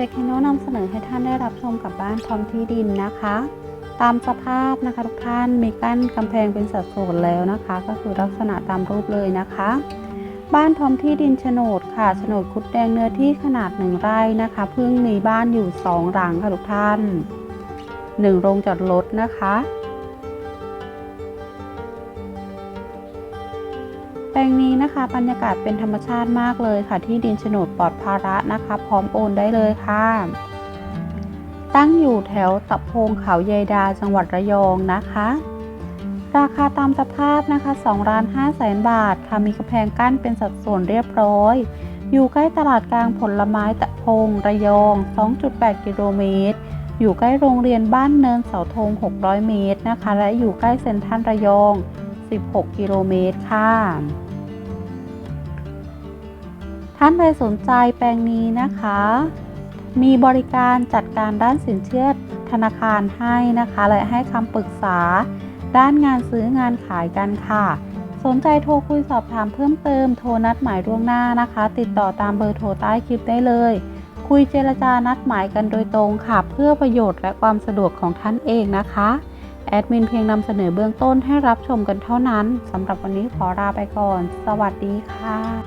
จคิโนนำเสนอให้ท่านได้รับชมกับบ้านพร้อมที่ดินนะคะ ตามสภาพนะคะทุกท่านมีกั้นกำแพงเป็นสัดส่วนแล้วนะคะ ก็คือลักษณะตามรูปเลยนะคะ บ้านพร้อมที่ดินโฉนดค่ะโฉนดคุดแดงเนื้อที่ขนาดหนึ่งไร่นะคะเพิ่งมีบ้านอยู่สองหลังค่ะทุกท่านหนึ่งโรงจอดรถนะคะ ลงนี้นะคะ บรรยากาศเป็นธรรมชาติมากเลยค่ะ ที่ดินโฉนดปลอดภาระนะคะ พร้อมโอนได้เลยค่ะ ตั้งอยู่แถวตะโพงเขาเยดาจังหวัดระยองนะคะ ราคาตามสภาพนะคะ2ล้าน5แสนบาทค่ะมีกำแพงกั้นเป็นสัดส่วนเรียบร้อย อยู่ใกล้ตลาดกลางผลไม้ตะพงระยอง 2.8 กิโลเมตรอยู่ใกล้โรงเรียนบ้านเนินเสาธง 600 เมตรนะคะ และอยู่ใกล้เซ็นทรัลระยอง 16 กิโลเมตรค่ะ ท่านใดสนใจแปลงนี้นะคะ มีบริการจัดการด้านสินเชื่อธนาคารให้นะคะ และให้คำปรึกษา ด้านงานซื้องานขายกันค่ะ สนใจโทรคุยสอบถามเพิ่มเติมโทรนัดหมายล่วงหน้านะคะ ติดต่อตามเบอร์โทรใต้คลิปได้เลย คุยเจรจานัดหมายกันโดยตรงค่ะ เพื่อประโยชน์และความสะดวกของท่านเองนะคะแอดมินเพียงนำเสนอเบื้องต้นให้รับชมกันเท่านั้นสำหรับวันนี้ขอลาไปก่อน สวัสดีค่ะ